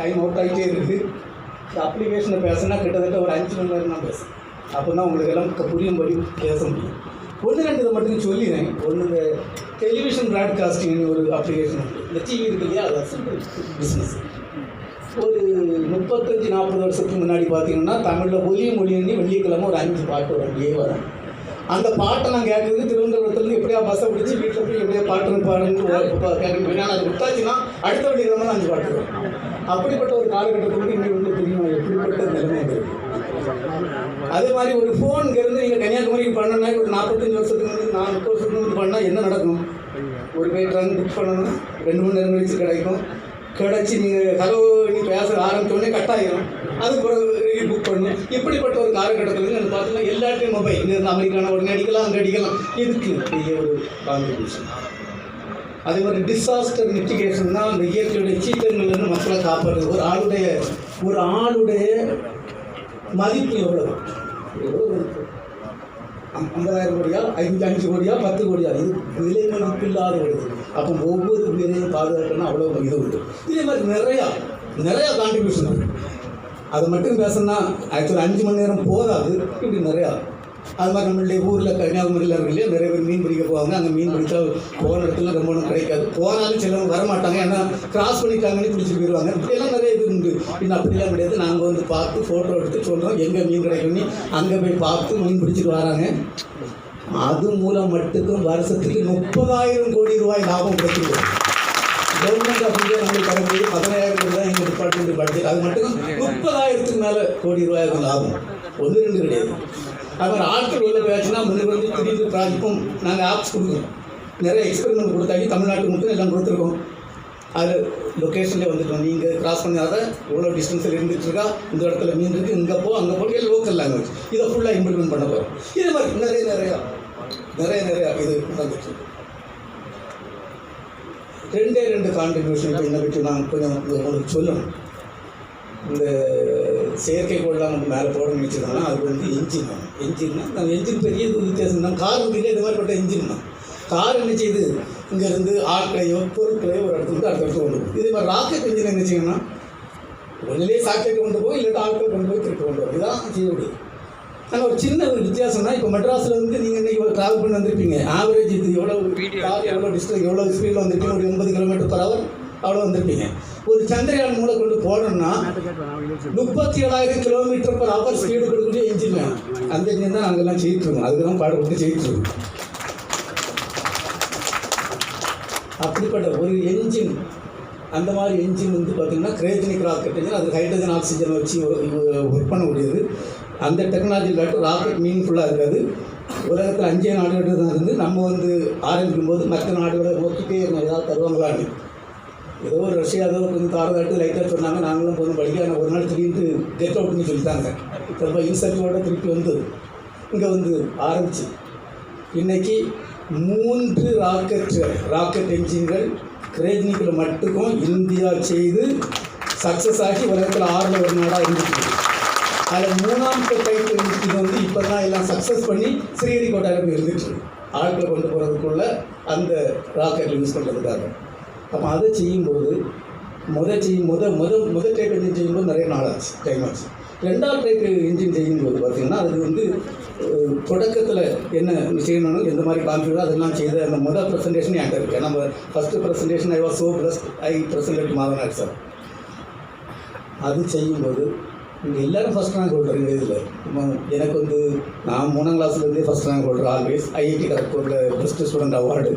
Time out ஆகிட்டே இருக்குது இந்த அப்ளிகேஷனில் பேசினா கிட்டத்தட்ட ஒரு அஞ்சு மணி நேரம் தான் பேசும். அப்போ தான் உங்களுக்கு எல்லாம் புரியும்படி பேச முடியும். ஒன்று ரெண்டு இதை மட்டும் சொல்லிடுறேன். ஒன்று இந்த டெலிவிஷன் ப்ராட்காஸ்டிங்னு ஒரு அப்ளிகேஷன் இந்த டிவி இருக்கு இல்லையா? அது சிம்பிள் பிஸ்னஸ் ஒரு முப்பத்தஞ்சு நாற்பது வருஷத்துக்கு முன்னாடி பார்த்தீங்கன்னா தமிழில் ஒலி மொழின்னு வெள்ளிக்கிழமை ஒரு அஞ்சு பாட்டு ஒரு அப்படியே வரும். அந்த பாட்டை நான் கேட்குறது திருவனந்தபுரத்துலேருந்து எப்படியா பஸ்ஸை பிடிச்சி வீட்டில் போய் எப்படியா பாட்டுன்னு பாடுன்னு கேட்க ஆனால் அது விட்டாச்சுன்னா அடுத்த வெள்ளிக்கிழமை அஞ்சு பாட்டு வரும். அப்படிப்பட்ட ஒரு காலகட்டத்துக்கு இங்கே வந்து தெரியும்? எப்படிப்பட்ட நிலைமை அதே? மாதிரி ஒரு ஃபோன் இருந்து நீங்கள் கன்னியாகுமரிக்கு பண்ணனா ஒரு நாற்பத்தஞ்சு வருஷத்துக்கு வந்து நான் முப்பது வருஷத்துக்கு பண்ணால் என்ன நடக்கும்? ஒரு போய் ட்ரங்க் புக் பண்ணணும் ரெண்டு மணி நேரம் கழிச்சு கிடைக்கும். கிடச்சி நீங்கள் ஹலோ நீ பேச ஆரம்பித்தோடனே கட் ஆகிரும் அதுக்கு பிறகு புக் பண்ணணும் இப்படிப்பட்ட ஒரு காலகட்டத்தில் நான் பார்த்தீங்கன்னா எல்லாத்தையும் மொபைல் இங்கே இருந்து அமெரிக்கான உடனே அடிக்கலாம் அங்கே அடிக்கலாம். இதுக்கு பெரிய ஒரு காம்படிஷன் அதே மாதிரி டிசாஸ்டர் மிட்டிகேஷன் தான் அந்த இயற்கையுடைய சீற்றங்கள்லேருந்து மக்களை காப்பாடுறது ஒரு ஆளுடைய ஒரு ஆளுடைய மதிப்பு எவ்வளோ ஐம்பதாயிரம் கோடியா? ஐந்து அஞ்சு கோடியா? பத்து கோடியா? இது விலை மதிப்பு இல்லாத வருது அப்போ ஒவ்வொரு உயிரையும் பாதுகாக்கணும்னா அவ்வளோ இது உண்டு. இதே மாதிரி நிறையா நிறையா கான்ட்ரிபியூஷன் இருக்குது அது மட்டும் பேசணும்னா ஆக்சுவலாக அஞ்சு மணி நேரம் போதாது. இப்படி நிறையா அது மாதிரி நம்மளுடைய ஊரில் கன்னியாகுமரியில் இருக்கு நிறைய பேர் மீன் பிடிக்க போவாங்க. அங்கே மீன் பிடிச்சா போகிற இடத்துல ரொம்ப ஒன்றும் கிடைக்காது. போனாலும் சிலவங்க வரமாட்டாங்க. ஏன்னா கிராஸ் பண்ணிட்டாங்கன்னு பிடிச்சிட்டு போயிடுவாங்க. இப்படியெல்லாம் நிறைய இது உண்டு. இன்னும் அப்படிலாம் கிடையாது. நாங்கள் வந்து பார்த்து ஃபோட்டோ எடுத்து சொல்கிறோம் எங்கே மீன் கிடைக்கும்னு. அங்கே போய் பார்த்து மீன் பிடிச்சிட்டு வராங்க. அது மூலம் மட்டுக்கும் வருஷத்துக்கு முப்பதாயிரம் கோடி ரூபாய் லாபம் கிடைக்கிறது கவர்மெண்ட் ஆஃப் இந்தியா நம்மளுக்கு தரக்கூடிய பதினாயிரம் கோடி தான் எங்கள் டிபார்ட்மெண்ட் பட்ஜெட் அது மட்டும் முப்பதாயிரத்துக்கு மேலே கோடி ரூபாய் லாபம். ஒன்று ரெண்டு கிடையாது. அப்புறம் ஆட்கள் உள்ள போயாச்சுன்னா முன்னாடி வந்து திடீர்னு ப்ராஜெக்டும் நாங்கள் ஆப்ஸ் கொடுக்குறோம். நிறைய எக்ஸ்பெரிமெண்ட் கொடுத்தாக்கி தமிழ்நாட்டுக்கு மட்டும் எல்லாம் கொடுத்துருக்கோம். அது லொக்கேஷனில் வந்துட்டோம். நீங்கள் கிராஸ் பண்ணாத எவ்வளோ டிஸ்டன்ஸில் இருந்துகிட்ருக்கா இந்த இடத்துல மீன் இருக்குது இங்கே போ அங்கே போ லோக்கல் லாங்குவேஜ் இதை ஃபுல்லாக இம்ப்ளிமெண்ட் பண்ண போகிறோம் இதே மாதிரி நிறைய நிறையா நிறைய நிறையா இது நடந்துச்சு. ரெண்டே ரெண்டு கான்ட்ரிபியூஷன் இப்போ என்ன பற்றி நான் கொஞ்சம் உங்களுக்கு சொல்லணும். இந்த செயற்கைக்கோள்லாம் நம்ம மேலே போட நினச்சிருந்தோம்னா அது வந்து என்ஜின் தான். என்ஜின்னா அந்த என்ஜின் பெரிய வித்தியாசம். தான் கார் இல்லை இது மாதிரிப்பட்ட என்ஜின் தான். கார் என்ன செய்யுது? இங்கேருந்து ஆட்களையோ பொருட்களையோ ஒரு இருந்து அடுத்த இடத்துல கொண்டு போகும் இதே மாதிரி ராக்கெட் என்ஜின் என்ன செய்யணும்னா ஒன்றிலே சாக்கெட் கொண்டு போய் இல்லாட்டி ஆட்கள் கொண்டு போய் திருப்பி கொண்டு போகும் இதுதான் செய்ய முடியும் ஆனால் ஒரு சின்ன ஒரு வித்தியாசம்னா இப்போ மெட்ராஸில் வந்து நீங்கள் இன்னைக்கு ட்ராவல் பண்ணி வந்திருப்பீங்க. ஆவரேஜ் இது எவ்வளோ கார் எவ்வளோ டிஸ்டன்ஸ் எவ்வளோ ஸ்பீடில் வந்திருப்பீங்க ஒரு எண்பது கிலோமீட்டர் பர் ஹவர் அவ்வளோ வந்திருப்பீங்க. ஒரு சந்திரயான் மூலம் கொண்டு போனோம்னா முப்பத்தி ஏழாயிரம் கிலோமீட்டர் பர் ஹவர் ஸ்பீடு கொடுக்கக்கூடிய என்ஜின் வேணும். அந்த இன்ஜின் தான் நாங்கள்லாம் செய்யிட்டுருக்கோம் அதுக்கெல்லாம் தான் பாடுபட்டு செய்யிட்டுருக்கோம் அப்படிப்பட்ட ஒரு என்ஜின் அந்த மாதிரி என்ஜின் வந்து பார்த்திங்கன்னா கிரேஜனிக் ராக்கெட் என்ஜின் அது ஹைட்ரஜன் ஆக்சிஜன் வச்சு ஒர்க் பண்ணக்கூடியது. அந்த டெக்னாலஜி இல்லாட்டி ராக்கெட் மீன்ஃபுல்லாக இருக்காது. உலகத்தில் அஞ்சே நாடுகள் தான் இருந்து நம்ம வந்து ஆரம்பிக்கும் போது மற்ற நாடுகளை ஒத்துக்கே ஏதாவது தருவாங்களான்னு. ஏதோ ஒரு ரஷ்யா ஏதோ கொஞ்சம் தாரதாட்டு லைட்டாக சொன்னாங்க. நாங்களும் போதும் படிக்க. ஆனால் ஒரு நாள் திடீர்னு கெட் அவுட்னு சொல்லிட்டாங்க. ரொம்ப இன்சல்ட்டோட திருப்பி வந்து இங்கே வந்து ஆரம்பிச்சு. இன்னைக்கு மூன்று ராக்கெட் ராக்கெட் என்ஜின்கள் கிரேஜ்னிக்கில் மட்டுக்கும் இந்தியா செய்து சக்ஸஸ் ஆகி உலகத்தில் ஆறில் ஒரு நாடாக இருந்துச்சு. அதில் மூணாம் டைப் இது வந்து இப்போ தான் எல்லாம் சக்ஸஸ் பண்ணி ஸ்ரீஹரிகோட்டாவில் போய் இருந்துட்டு ஆட்களை கொண்டு போகிறதுக்குள்ள அந்த ராக்கெட் யூஸ் பண்ணுறதுக்காக அப்போ அதை செய்யும்போது முதல் செய்யும் முத முத முதல் டைப் இன்ஜின் செய்யும்போது நிறைய நாள் ஆச்சு டைம் ஆச்சு. ரெண்டாவது டைப் இன்ஜின் செய்யும்போது பார்த்தீங்கன்னா அது வந்து தொடக்கத்தில் என்ன செய்யணும் எந்த மாதிரி காமிக்கிறதோ அதெல்லாம் செய்து அந்த முதல் ப்ரெசன்டேஷன் என்கிட்ட இருக்கு? நம்ம first presentation I was so blessed I presented மாதனார் sir. அது செய்யும்போது நீங்கள் எல்லோரும் ஃபஸ்ட் ரேங்க் ஹோல்டருங்க இதில் எனக்கு வந்து நான் மூணாம் கிளாஸ்லேருந்தே first rank holder always IIT கரக்பூரில் best student award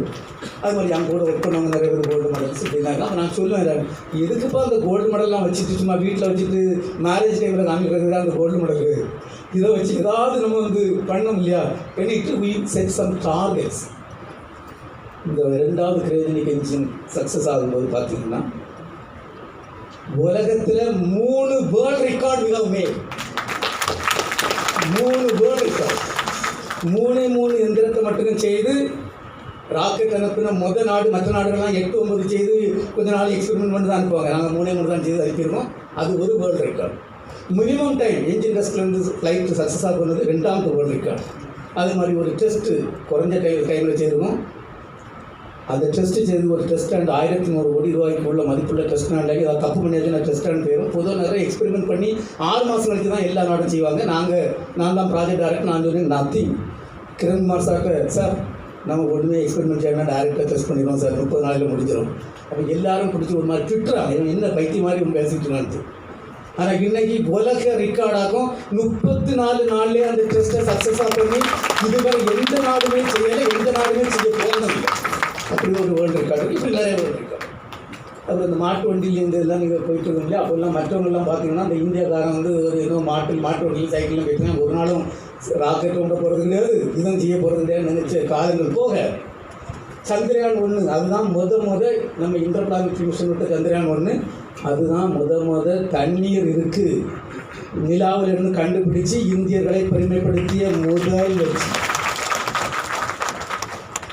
அது மாதிரி என் கூட ஒர்க் பண்ணவங்க நிறைய பேர் கோல்டு மெடல்ஸ் அப்படின்னாங்க அப்போ நான் சொல்லுவேன் எதுக்குப்பா அந்த கோல்டு மெடல்லாம் வச்சுட்டு சும்மா வீட்டில் வச்சுட்டு மேரேஜ் டைமில் காமிக்கிறது அந்த கோல்டு மெடல் இதை வச்சு ஏதாவது நம்ம வந்து பண்ணோம் இல்லையா? பண்ணிட்டு வி செட் சம் டார்கெட்ஸ் இந்த ரெண்டாவது கிரேஜனிக் என்ஜின் சக்ஸஸ் ஆகும்போது பார்த்தீங்கன்னா உலகத்தில் மூணு வேர்ல்ட் ரெக்கார்ட் மிகவும் மூணு வேர்ல்ட் ரெக்கார்ட் மூணே மூணு எந்திரத்தை மட்டும் செய்து ராக்கெட் அனுப்பின முத நாடு மற்ற நாடுகள்லாம் எட்டு ஒன்பது செய்து கொஞ்ச நாள் எக்ஸ்பெரிமெண்ட் பண்ணி தான் அனுப்புவாங்க. நாங்கள் மூணே மூணு தான் செய்து அனுப்பியிருக்கோம். அது ஒரு world record minimum time engine டெஸ்ட்லேருந்து flight success ஆகுனது ரெண்டாவது வேர்ல்டு ரெக்கார்டு அது மாதிரி ஒரு டெஸ்ட்டு குறைஞ்ச டை டைமில் செய்திருக்கோம் அந்த டெஸ்ட் செய்து ஒரு டெஸ்ட் ஸ்டாண்ட் ஆயிரத்தி நூறு கோடி ரூபாய்க்கு உள்ள மதிப்புள்ள டெஸ்ட் ஸ்டாண்டாகி ஏதாவது தப்பு பண்ணியாச்சு நான் டெஸ்ட் ஸ்டாண்ட் பேரும் பொதுவாக நிறைய எக்ஸ்பெரிமெண்ட் பண்ணி ஆறு மாதம் கழிச்சு தான் எல்லா நாடும் செய்வாங்க. நாங்கள் நான் தான் ப்ராஜெக்ட் டைரக்டர் நான் சொன்னேன் நத்திங் கிரண்குமார் சார்கிட்ட சார் நம்ம ஒன்றுமே எக்ஸ்பெரிமெண்ட் செய்யணும் டேரெக்டாக டெஸ்ட் பண்ணிடுவோம் சார் முப்பது நாளில் முடிஞ்சிடும் அப்போ எல்லாரும் பிடிச்சி ஒரு மாதிரி திட்டுறான் என்ன பைத்திய மாதிரி இவன் பேசிட்டு ஆனால் இன்னைக்கு உலக ரெக்கார்டாகும் முப்பத்தி நாலு நாள்லேயே அந்த டெஸ்ட்டை சக்ஸஸாக பண்ணி இதுவரை எந்த நாடுமே செய்யலை எந்த நாடுமே செய்ய போனதில்லை அப்படி ஒரு வேர்ல்டு ரெக்கார்டு இப்படி நிறைய வேர்ல்டு ரெக்கார்டு அப்புறம் இந்த மாட்டு வண்டியிலேருந்து எல்லாம் இதெல்லாம் நீங்கள் போயிட்டு இருந்தீங்க அப்போல்லாம் மற்றவங்கெல்லாம் பார்த்தீங்கன்னா அந்த இந்தியாக்காரன் வந்து ஒரு ஏதோ மாட்டு மாட்டு வண்டியில் சைக்கிளில் போயிட்டு ஒரு நாளும் ராக்கெட் ஒன்ற போகிறது கிடையாது. இதுவும் செய்ய போகிறது கிடையாது நினைச்ச காலங்கள் போக சந்திரயான் ஒன்று அதுதான் முத முத நம்ம இன்டர்பிளானட்ரி மிஷன் விட்ட சந்திரயான் ஒன்று அதுதான் முத முத தண்ணீர் இருக்குது நிலாவில் இருந்து கண்டுபிடிச்சு இந்தியர்களை பெருமைப்படுத்திய முதல் வச்சு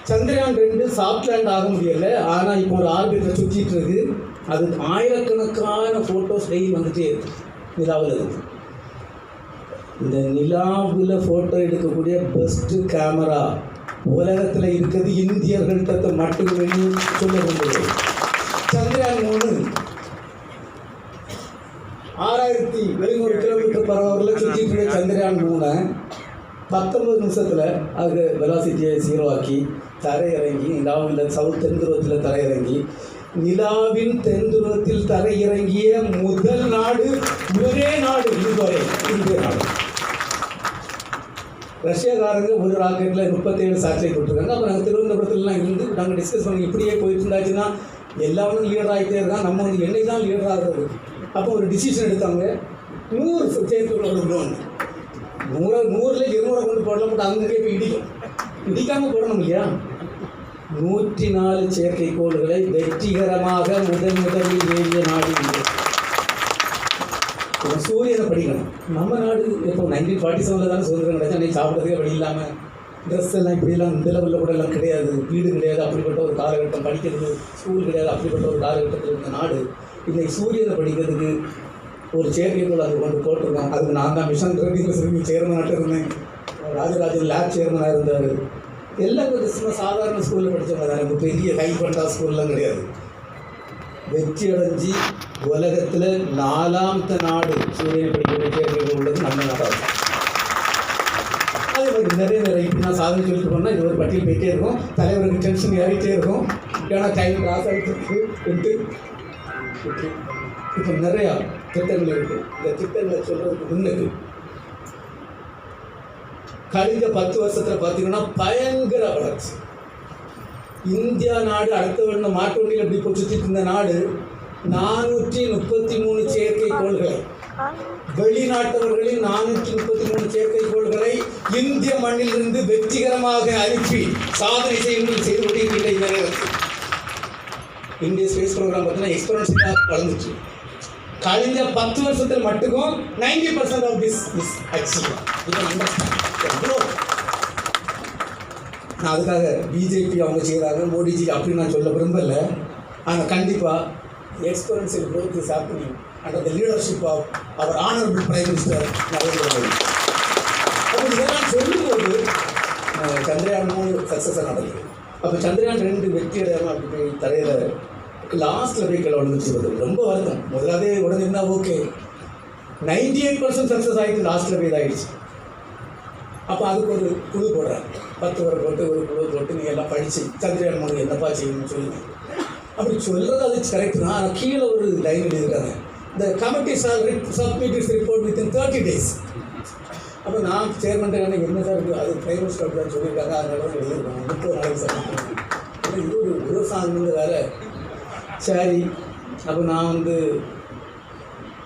சந்திரயான் ரெண்டு சாஃப்ட் லேண்ட் ஆக முடியல. ஆனால் இப்போ ஒரு ஆர்பிட்டில் சுற்றிட்டு இருக்கு. அது ஆயிரக்கணக்கான ஃபோட்டோஸ் டெய்லி வந்துட்டே இருக்கு. நிலாவில் இருக்கு. இந்த நிலாவில் ஃபோட்டோ எடுக்கக்கூடிய பெஸ்ட்டு கேமரா உலகத்தில் இருக்கிறது இந்தியர்கள்ட்ட மட்டுமே சொல்ல முடியாது சந்திரயான் மூணு. ஆறாயிரத்தி எழுநூறு கிலோமீட்டர் பரவரில் சுற்றிட்டு சந்திரயான் மூணை. பத்தொன்பது நிமிஷத்தில் அது வெலாசிட்டியை ஜீரோ ஆக்கி தரையிறங்கி நிலாவில் சவுத் தென்துருவத்தில் தரையிறங்கி நிலாவின் தென்துருவத்தில் தரையிறங்கிய முதல் நாடு ஒரே நாடு இதுவரை இந்திய நாடு. ரஷ்யாக்காரங்க ஒரு ராக்கெட்டில் முப்பத்தேழு சேட்டலைட் விட்டுருக்காங்க அப்போ நாங்கள் திருவனந்தபுரத்துலலாம் இருந்து நாங்கள் டிஸ்கஸ் பண்ணி இப்படியே போயிட்டு இருந்தாச்சுன்னா எல்லாரும் லீடர் ஆகிட்டே இருக்கான் நம்ம வந்து என்னைக்கு தான் லீடர் ஆகிறது? அப்போ ஒரு டிசிஷன் எடுத்தாங்க. நூறு சேர்த்து ஒரு லோன் நூறு நூறில் இருநூறை கொண்டு போடலாம் மட்டும் அங்கங்கே போய் இடிக்கும். இடிக்காமல் போடணும் இல்லையா நூற்றி நாலு செயற்கைக்கோள்களை வெற்றிகரமாக முதன் முதலில் ஏறிய நாடு சூரியனை படிக்கணும். நம்ம நாடு இப்போ நைன்டீன் ஃபார்ட்டி செவனில் தானே சுதந்திரம் கிடைச்சா நீ சாப்பிட்றதுக்கே வழி இல்லாமல் ட்ரெஸ் எல்லாம் இப்படிலாம் இந்த லெவலில் கூட எல்லாம் கிடையாது. வீடு கிடையாது. அப்படிப்பட்ட ஒரு காலகட்டம் படிக்கிறது ஸ்கூல் கிடையாது. அப்படிப்பட்ட ஒரு காலகட்டத்தில் இருந்த நாடு. இன்றைக்கி சூரியனை படிக்கிறதுக்கு ஒரு செயற்கைக்கோள் அது கொண்டு போட்டிருக்கோம் அதுக்கு நான் தான் மிஷன் ரெடியில் சிறுமி சேர்மனாட்டு இருந்தேன் ராஜராஜன் லேப் சேர்மனாக இருந்தார் எல்லாம் கொஞ்சம் சும்மா சாதாரண ஸ்கூலில் படித்தவங்க தான் எனக்கு பெரிய கை பண்ணா ஸ்கூல்லாம் கிடையாது. வெற்றி அடைஞ்சி உலகத்தில் நாலாமத்த நாடு சூரியனை படிக்க செயற்கைக்கோள் உள்ளது நம்ம நாடாக அதே மாதிரி நிறைய நிறைய இப்படி நான் சாதனை சொல்லிட்டு போனால் இது ஒரு பட்டியல் போயிட்டே இருக்கும். தலைவருக்கு டென்ஷன் ஏறிட்டே இருக்கும். ஏன்னா டைம் கிராஸ் ஆகிட்டு இருக்கு. இப்போ நிறையா திட்டங்கள் இருக்குது இந்த திட்டங்களை சொல்கிறதுக்கு முன்னுக்கு கழிந்த பத்து வருஷத்தில் பார்த்தீங்கன்னா பயங்கர வளர்ச்சி. இந்தியா நாடு அடுத்த வருடம் மாட்டு வண்டியில் இப்படி இப்போ இருந்த நாடு நானூற்றி முப்பத்தி மூணு செயற்கை கோள்களை. வெளிநாட்டவர்களின் நானூற்றி முப்பத்தி மூணு செயற்கை கோள்களை இந்திய மண்ணிலிருந்து வெற்றிகரமாக அனுப்பி சாதனை செய்யும் செய்து கொண்டிருக்கின்ற இந்த நேரத்தில். இந்திய ஸ்பேஸ் ப்ரோக்ராம் பார்த்தீங்கன்னா எக்ஸ்பரன்ஸாக வளர்ந்துச்சு. கழிஞ்ச பத்து வருஷத்தில் மட்டுக்கும் ninety percent of this is achieve எவ்வளோ நான் அதுக்காக பிஜேபி அவங்க செய்கிறாங்க மோடிஜி அப்படின்னு நான் சொல்ல விரும்பலை. ஆனால் கண்டிப்பாக எக்ஸ்பீரியன்ஸில் growth is happening and the leadership of our honourable prime minister Narendra Modi. அப்போ இதெல்லாம் சொல்லும்போது சந்திரயான் மூணு சக்ஸஸாக நடக்குது. அப்போ சந்திரயான் ரெண்டு வெற்றி அடையாமல் அப்படி போய் தரையில் லாஸ்ட்டில் போய் கிளை விழுந்துச்சு ரொம்ப வருத்தம். முதலாவது உடனே இருந்தால் okay ninety eight percent success ஆகிட்டு லாஸ்ட்டில் போய் இதாகிடுச்சு அப்போ அதுக்கு ஒரு குழு போடுறாங்க. பத்து பேரை போட்டு ஒரு குழு போட்டு நீங்கள் எல்லாம் படித்து சந்திரயான் மூணு என்னப்பா செய்யணும்னு சொல்லுங்க. அப்படி சொல்கிறது அது கரெக்ட் தான். ஆனால் கீழே ஒரு லைன் எழுதியிருக்காங்க இந்த committee sir submit is report within thirty days அப்போ நான் சேர்மன் என்ன சார் இருக்குது அது பிரைவேட் மினிஸ்டர் தான் சொல்லியிருக்காங்க. அதனால தான் எழுதியிருக்காங்க முப்பது நாளைக்கு சார். இது ஒரு விவசாயம் வந்து வேறு. சரி. அப்போ நான் வந்து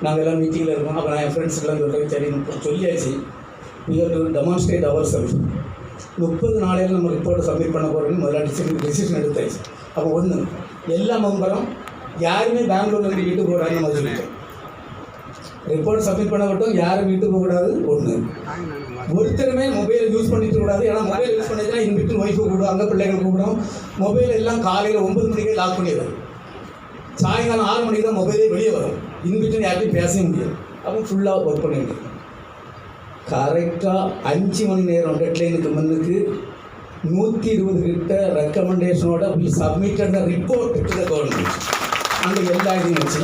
நாங்கள் எல்லாம் மீட்டிங்கில் இருக்கோம். அப்போ நான் என் ஃப்ரெண்ட்ஸ்க்கெல்லாம் சொல்கிறேன் சரி சொல்லியாச்சு. சொல்லியாச்சு we have to demonstrate முப்பது நாளையில் நம்ம ரிப்போர்ட்டை சப்மிட் பண்ண போகிறோம்னு முதல்ல டிசிஷன் டிசிஷன் எடுத்தாச்சு. அப்போ ஒன்று எல்லா மெம்பரும் யாருமே பெங்களூர்லேருந்து வீட்டுக்கு போகிறாங்க நம்ம சொல்லிட்டோம். ரிப்போர்ட் சப்மிட் பண்ண மட்டும் யாரும் வீட்டுக்கு போகக்கூடாது ஒன்று ஒருத்தருமே மொபைல் யூஸ் பண்ணிட்டு கூடாது ஏன்னா மொபைல் யூஸ் பண்ணிட்டுனா இன் பிட்வீன் ஒய்ஃபு கூப்பிடும் அங்கே பிள்ளைகள் கூப்பிடும். மொபைல் எல்லாம் காலையில் ஒன்பது மணிக்கே லாக் பண்ணிடுறது சாயங்காலம் ஆறு மணிக்கு தான் மொபைலே வெளியே வரும். இன் பிட்வீன் யார்ட்டையும் பேசவே முடியாது. அப்போ ஃபுல்லாக ஒர்க் பண்ண வேண்டியது கரெக்டாக அஞ்சு மணி நேரம் டெட்லைனுக்கு முன்னுக்கு நூற்றி இருபது கிட்ட ரெக்கமெண்டேஷனோட we submitted report to the government அந்த எல்லா இதையும் வச்சு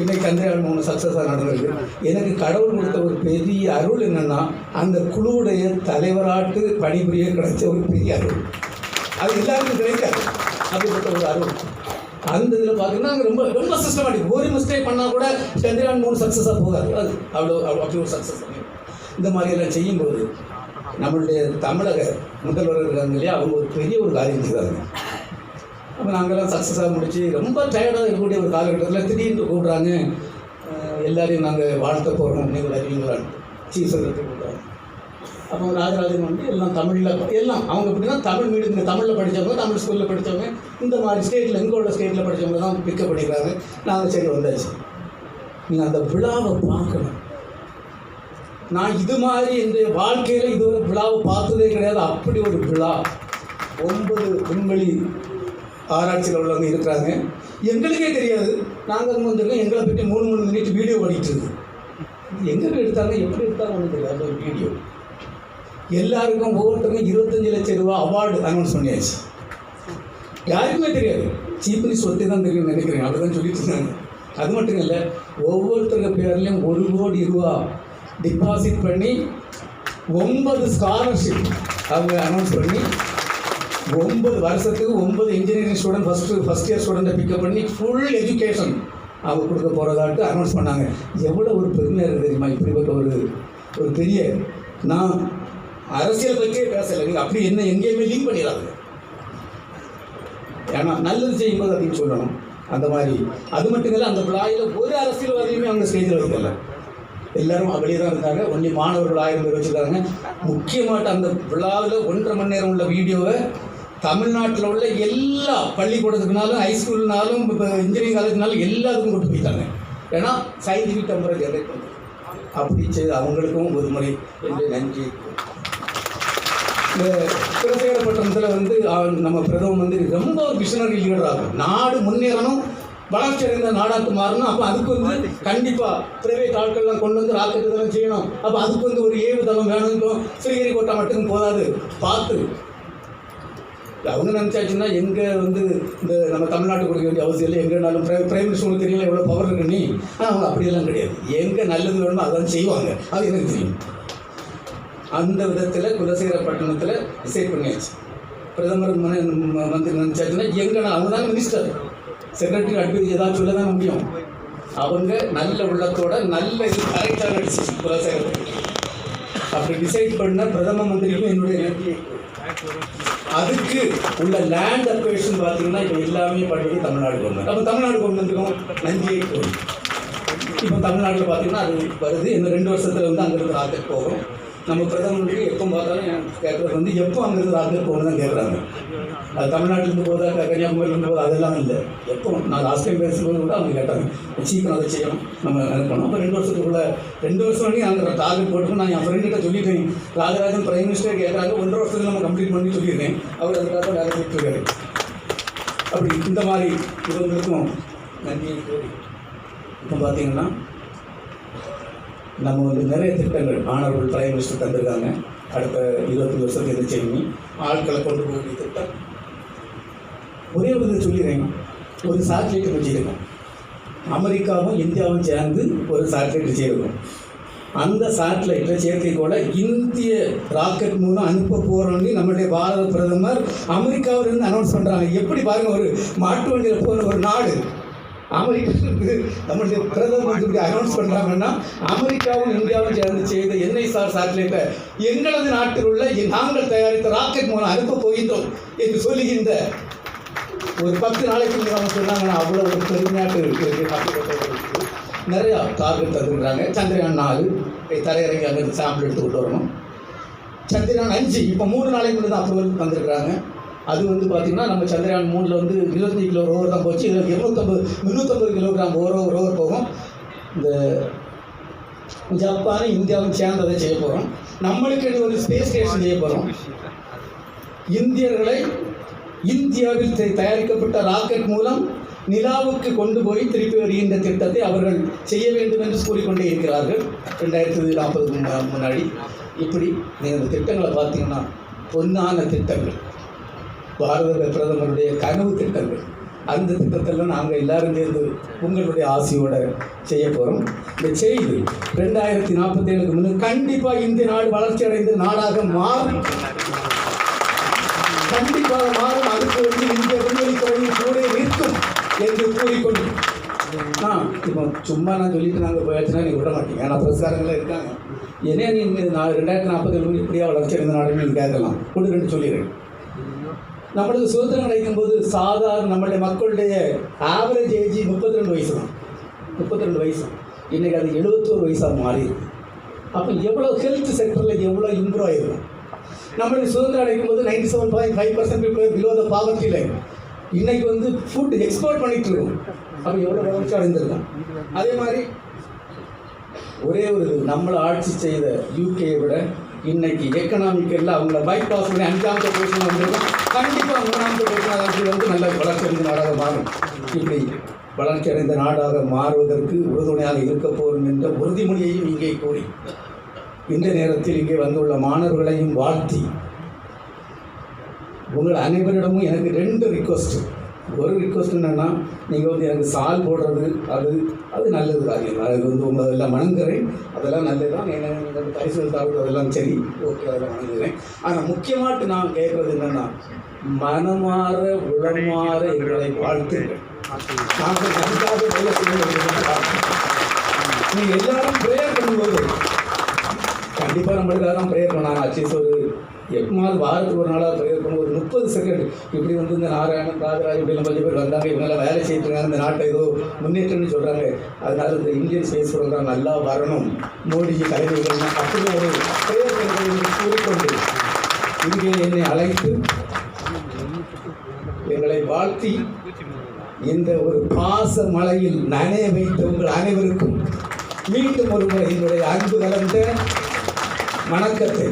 இன்னைக்கு சந்திரயான் மூணு சக்ஸஸாக நடந்திருக்கு. எனக்கு கடவுள் கொடுத்த ஒரு பெரிய அருள் என்னென்னா அந்த குழுவுடைய தலைவராட்டு பணிபுரிய கிடைச்ச ஒரு பெரிய அருள். அது எல்லாருக்கும் கிடைக்காது. அப்படிப்பட்ட ஒரு அருள். அந்த இதில் பார்த்தீங்கன்னா ரொம்ப ரொம்ப சிஸ்டமேட்டிக் ஒரு மிஸ்டேக் பண்ணால் கூட சந்திரயான் மூணு சக்ஸஸாக போகாது. அது அவ்வளோ அவ்வளோ அப்படி ஒரு சக்ஸஸ் இந்த மாதிரியெல்லாம் செய்யும்போது நம்மளுடைய தமிழக முதல்வர் இருக்காங்க இல்லையா அவங்க ஒரு பெரிய ஒரு காரியம் செய்கிறாங்க அப்போ நாங்கள்லாம் சக்ஸஸாக முடித்து ரொம்ப டயர்டாக இருக்கக்கூடிய ஒரு காலகட்டத்தில் திடீர்னு கூப்பிட்றாங்க எல்லாரையும் நாங்கள் வாழ்த்த போகிறோம் நீங்கள் அறிவிங்களான்னு சீஃப் செக்ரட்டரி கூப்பிட்றாங்க. அப்போ ராஜராஜன் வந்து எல்லாம் தமிழில் எல்லாம் அவங்க எப்படின்னா தமிழ் மீடியம் தமிழில் படித்தவங்க தமிழ் ஸ்கூலில் படித்தவங்க இந்த மாதிரி ஸ்டேட்டில் எங்கே உள்ள ஸ்டேட்டில் படித்தவங்க தான் பிக்கப் பண்ணிக்கிறாங்க. நாங்கள் சரி வந்தாச்சு. நீங்கள் அந்த விழாவை பார்க்கணும். நான் இது மாதிரி என்னுடைய வாழ்க்கையில் இது ஒரு விழாவை பார்த்ததே கிடையாது. அப்படி ஒரு விழா. ஒன்பது விண்வெளி ஆராய்ச்சியில் உள்ளவங்க இருக்கிறாங்க. எங்களுக்கே தெரியாது. நாங்கள் அங்கே வந்திருக்கோம். எங்களை பற்றி மூணு மூணு மினிட் வீடியோ ஓடிட்டு எங்கே எடுத்தாங்க? எப்படி எடுத்தாங்க? ஒன்றும் தெரியாது அந்த ஒரு வீடியோ எல்லாருக்கும் ஒவ்வொருத்தருக்கும் இருபத்தஞ்சு லட்சம் ரூபா அவார்டு அனௌன்ஸ் பண்ணியாச்சு. யாருக்குமே தெரியாது. சீஃப் மினிஸ்டர் தான் தெரியும் நினைக்கிறேன். அதுதான் சொல்லிட்டு இருந்தாங்க. அது மட்டும் இல்லை ஒவ்வொருத்தருங்க பேர்லேயும் ஒரு கோடி ரூபா டிபாசிட் பண்ணி ஒன்பது ஸ்காலர்ஷிப் அவங்க அனௌன்ஸ் பண்ணி ஒன்பது வருஷத்துக்கு ஒன்பது engineering student first first year ஸ்டூடெண்ட்டை pick up பண்ணி ஃபுல் எஜுகேஷன் அவங்க கொடுக்க போகிறதாட்டு அனௌன்ஸ் பண்ணாங்க. எவ்வளோ ஒரு பெருமையாக இருக்குது தெரியுமா? இப்படிப்பட்ட ஒரு ஒரு பெரிய நான் அரசியல் பற்றியே பேசலை. அப்படி என்ன எங்கேயுமே லீக் பண்ணிடாது ஏன்னா நல்லது செய்யும்போது அப்படின்னு சொல்லணும். அந்த மாதிரி. அது மட்டும் இல்லை அந்த விழாயில் ஒரு அரசியல்வாதியுமே அவங்க ஸ்டேஜில் வைக்கல எல்லாரும் வெளியே தான் இருந்தாங்க ஒன்லி மாணவர்கள் ஆயிரம் பேர் வச்சுருக்காங்க. முக்கியமாக அந்த விழாவில் ஒன்றரை மணி நேரம் உள்ள வீடியோவை தமிழ்நாட்டில் உள்ள எல்லா பள்ளிக்கூடத்துக்குனாலும் ஹைஸ்கூல்னாலும் இப்போ இன்ஜினியரிங் காலேஜ்னாலும் எல்லாத்துக்கும் கொண்டு போயிட்டாங்க. ஏன்னா சயின்டிஃபிக் டெம்பரை ஜெனரேட் பண்ணுது அப்படி செய்து அவங்களுக்கும் ஒரு முறை என்று நன்றி. இந்த குலசேகரப்பட்டினத்தில் வந்து நம்ம பிரதம வந்து ரொம்ப ஒரு விஷனரி லீடராகும் நாடு முன்னேறணும் வளர்ச்சி அடைந்த நாடாக்கு மாறணும் அப்போ அதுக்கு வந்து கண்டிப்பாக பிரைவேட் ஆட்கள்லாம் கொண்டு வந்து ராக்கெட் இதெல்லாம் செய்யணும். அப்போ அதுக்கு வந்து ஒரு ஏவுதளம் வேணும் ஸ்ரீஹரிகோட்டா மட்டும் போதாது. பார்த்து. அவங்க நினச்சாச்சுன்னா எங்கே வந்து இந்த நம்ம தமிழ்நாட்டுக்கு கொடுக்க வேண்டிய அவசியம் இல்லை. எங்கேனாலும் பிரைம் பிரைம் மினிஸ்டருக்கு தெரியல எவ்வளோ பவர் இருக்கு நீ. ஆனால் அவங்க அப்படியெல்லாம் கிடையாது. எங்கே நல்லது வேணுமோ அதான் செய்வாங்க. அது எனக்கு தெரியும். அந்த விதத்தில் குலசேகரப்பட்டினத்தில் டிசைட் பண்ணியாச்சு. பிரதமர் மந்திரி நினச்சாச்சுன்னா எங்கன்னா அவங்க தான் மினிஸ்டர் செக்ரட்டரி அட்வைஸ் ஏதாவது சொல்ல தான் முடியும். அவங்க நல்ல உள்ளத்தோட நல்ல இது கரெக்டாக நடிச்சு குலசேகரப்பட்டினம் அப்படி டிசைட் பண்ண பிரதம மந்திரிக்கும் என்னுடைய நன்றியை. அதுக்கு உள்ள லேண்ட் அக்வேஷன் பார்த்தீங்கன்னா இப்போ எல்லாமே பண்ணுறது தமிழ்நாடு கவர்மெண்ட் அப்போ தமிழ்நாடு கவர்மெண்ட்டுக்கும் நன்றியை கோரி இப்போ தமிழ்நாட்டில் பார்த்தீங்கன்னா அது வருது. இன்னும் ரெண்டு வருஷத்தில் வந்து அங்கேருந்து ராக்கெட் போகும். நம்ம பிரதமருக்கு எப்போ பார்த்தாலும் கேட்குறது வந்து எப்போ அங்கேருந்து ராக்கெட் போகணும் தான் கேட்குறாங்க அது தமிழ்நாட்டிலேருந்து போதா க- கன்னியாகுமரியிலேருந்து போதா அதெல்லாம் இல்லை. எப்போ நான் லாஸ்ட் டைம் பேசும்போது கூட அவங்க கேட்டாங்க. சீக்கிரம் அதை செய்யணும். நம்ம அனுப்பணும் அப்போ ரெண்டு வருஷத்துக்குள்ள ரெண்டு வருஷம் வரைக்கும் நாங்கள் டார்கெட் போட்டு நான் என் ஃப்ரெண்டுகிட்ட சொல்லிட்டேன். ராஜராஜன் பிரைம் மினிஸ்டர் கேட்குறாங்க ஒன்றரை வருஷத்துக்கு நம்ம கம்ப்ளீட் பண்ணி சொல்லியிருக்கேன் அவர் அதுக்காக வேலை செஞ்சுட்டு அப்படி இந்த மாதிரி இவங்களுக்கும் நன்றி. இப்போ பார்த்தீங்கன்னா நம்ம வந்து நிறைய திட்டங்கள் மாணவர்கள் பிரைம் மினிஸ்டர் தந்திருக்காங்க. அடுத்த இருபத்தி வருஷத்துக்கு இது செய்யணும் ஆட்களை கொண்டு போகக்கூடிய திட்டம். ஒரே ஒரு இதை சொல்லிடுறேன். ஒரு சாட்டிலைட் வச்சுருக்கோம் அமெரிக்காவும் இந்தியாவும் சேர்ந்து ஒரு சாட்டிலைட் வச்சுருக்கோம் அந்த சேட்டலைட்டில் கூட இந்திய ராக்கெட் மூலம் அனுப்ப போகிறோம்னு நம்மளுடைய பாரத பிரதமர் அமெரிக்காவிலிருந்து அனௌன்ஸ் பண்ணுறாங்க எப்படி பாருங்கள் ஒரு மாட்டு வண்டியில் போகிற ஒரு நாடு. அமெரிக்காவுக்கு நம்மளுடைய பிரதமர் அனௌன்ஸ் பண்ணுறாங்கன்னா அமெரிக்காவும் இந்தியாவும் சேர்ந்து செய்த என்ஐசார் சேட்டலைட்டை எங்களது நாட்டில் உள்ள நாங்கள் தயாரித்த ராக்கெட் மூலம் அனுப்ப போகின்றோம் என்று சொல்லுகின்ற ஒரு பத்து நாளைக்கு முன்னாடி சொன்னாங்கன்னா அவ்வளோ ஒரு பெருமையாட்டு இருக்கு நிறையா டார்கெட் தந்துருக்குறாங்க. சந்திரயான் நாலு தரையிறங்கி அங்கே சாம்பிள் எடுத்து கொண்டு வரணும். சந்திரயான் அஞ்சு இப்போ மூணு நாளைக்கு முன்னாடி தான் அப்ரூவல் வந்திருக்கிறாங்க. அது வந்து பார்த்திங்கன்னா நம்ம சந்திரயான் மூணில் வந்து இருபத்தஞ்சி கிலோ ரோவர் தான் போச்சு. இதில் இருநூத்தம்பது முந்நூற்றம்பது கிலோகிராம் ஓரோ ரோவர் போகும். இந்த ஜப்பானும் இந்தியாவும் சேர்ந்து அதை செய்ய போகிறோம் நம்மளுக்கு ஒரு ஸ்பேஸ் ஸ்டேஷன் செய்ய போகிறோம் இந்தியர்களை இந்தியாவில் தய- தயாரிக்கப்பட்ட ராக்கெட் மூலம் நிலாவுக்கு கொண்டு போய் திருப்பி வருகின்ற திட்டத்தை அவர்கள் செய்ய வேண்டும் என்று கூறிக்கொண்டே இருக்கிறார்கள். ரெண்டாயிரத்தி நாற்பதுக்கு முன்னாடி இப்படி நீங்கள் இந்த திட்டங்களை பார்த்தீங்கன்னா பொன்னான திட்டங்கள். பாரத பிரதமருடைய கனவு திட்டங்கள். அந்த திட்டத்தில் நாங்கள் எல்லாரும் சேர்ந்து உங்களுடைய ஆசையோட செய்ய போகிறோம் இந்த செய்தி ரெண்டாயிரத்தி நாற்பத்தி ஏழுக்கு முன்னே கண்டிப்பாக இந்திய நாடு வளர்ச்சி அடைந்த நாடாக மாறும். கண்டிப்பாக மாறும். அதுக்கு வந்து இந்திய விண்வெளி துறையின் கூட நிற்கும் என்று கூறிக்கொண்டு. நான் இப்போ சும்மா நான் சொல்லிட்டு நாங்கள் போயாச்சுன்னா நீ விட மாட்டீங்க. ஆனால் பிரசாரங்களே இருக்காங்க. என்ன நீங்கள் நான் ரெண்டாயிரத்தி நாற்பத்தி ஏழு இப்படியா வளர்ச்சி அடைந்த நாடுன்னு நீங்கள் கேட்கலாம். ஒன்று ரெண்டு சொல்லிடுறேன். நம்மளுக்கு சுதந்திரம் கிடைக்கும் போது சாதாரண நம்மளுடைய மக்களுடைய ஆவரேஜ் ஏஜ் முப்பத்தி ரெண்டு வயசு தான். முப்பத்தி ரெண்டு வயசு. இன்றைக்கி அது எழுபத்தோரு வயசாக மாறி அப்போ எவ்வளோ ஹெல்த் செக்டரில் எவ்வளோ இம்ப்ரூவ் ஆகிருக்கும் நம்மளுக்கு சுதந்திரம் அடைக்கும் போது ninety seven point five percent people below the poverty line இன்னைக்கு வந்து ஃபுட் எக்ஸ்போர்ட் பண்ணிட்டு இருக்கோம். அப்போ எவ்வளோ வளர்ச்சி அடைந்திருக்கோம் அதே மாதிரி ஒரே ஒரு நம்மளை ஆட்சி செய்த யூகேயை விட இன்னைக்கு எக்கனாமிக்கெல்லாம் அவங்கள பைபாஸ் பண்ணி அஞ்சாவது பொசிஷன் வந்திருக்கும் கண்டிப்பாக மூணாவது பொசிஷன் வந்து நல்ல வளர்ச்சி அடைந்த நாடாக மாறும். இப்படி வளர்ச்சி அடைந்த நாடாக மாறுவதற்கு உறுதுணையாக இருக்க போகும் என்ற உறுதிமொழியையும் இங்கே கூறி இந்த நேரத்தில் இங்கே வந்துள்ள மாணவர்களையும் வாழ்த்தி உங்கள் அனைவரிடமும் எனக்கு ரெண்டு ரிக்வஸ்ட்டு ஒரு ரிக்வஸ்ட் என்னென்னா நீங்கள் வந்து எனக்கு சால் போடுறது அது அது நல்லது காரியம். அது வந்து உங்களை எல்லாம் வணங்குறேன். அதெல்லாம் நல்லது தான் எனக்கு பரிசு தாழ்வு அதெல்லாம் சரி ஓகே அதெல்லாம் வணங்குகிறேன் ஆனால் முக்கியமாக நான் கேட்குறது என்னென்னா மனமாற உளமாற எங்களை வாழ்த்து. நாங்கள் நன்றாக வேலை செய்ய நீங்கள் எல்லாரும் ப்ரேயர் பண்ணும்போது கண்டிப்பாக நம்மளுக்காக தான் ப்ரேயர் பண்ணாங்க அட்லீஸ்ட் ஒரு எப்போது வாரத்துக்கு ஒரு நாளாக ப்ரேயர் பண்ணும் ஒரு முப்பது செகண்ட் இப்படி வந்து இந்த நாராயணன் ராஜராஜ் இப்படி கொஞ்சம் பேர் வந்தாங்க. இவங்களாம் வேலை செய்யிட்டு இருக்காங்க. இந்த நாட்டை ஏதோ முன்னேற்றம்னு சொல்கிறாங்க அதனால இந்த இந்தியன் ஸ்பேஸ் ப்ரோக்ராம் நல்லா வரணும். மோடிஜி தலைவர்கள் அப்படி ஒரு ப்ரேயர் பண்ணுறது கூறிக்கொண்டு இங்கே என்னை அழைத்து எங்களை வாழ்த்தி இந்த ஒரு பாச மலையில் நனைய வைத்த உங்கள் அனைவருக்கும் மீண்டும் ஒரு முறை என்னுடைய அன்பு கலந்த வணக்கத்தை.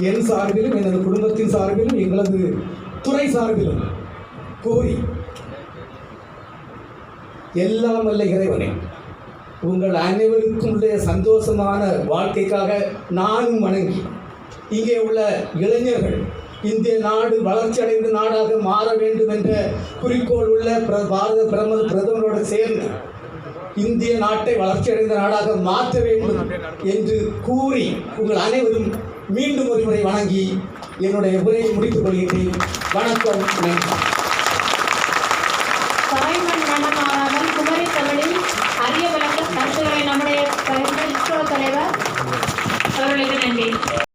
என் சார்பிலும் எனது குடும்பத்தின் சார்பிலும் எங்களது துறை சார்பிலும் கூறி எல்லாம் அல்ல இறைவனே உங்கள் அனைவருக்கும் உடைய சந்தோஷமான வாழ்க்கைக்காக நானும் வணங்கி இங்கே உள்ள இளைஞர்கள் இந்திய நாடு வளர்ச்சியடைந்த நாடாக மாற வேண்டும் என்ற குறிக்கோள் உள்ள பிர- பாரத பிரதமர் பிரதமரோடு சேர்ந்து இந்திய நாட்டை வளர்ச்சி அடைந்த நாடாக மாற்ற வேண்டும் என்று கூறி உங்கள் அனைவரும் மீண்டும் ஒரு முறை வணங்கி என்னுடைய உரையை முடித்துக் கொள்கிறேன் வணக்கம் நன்றி.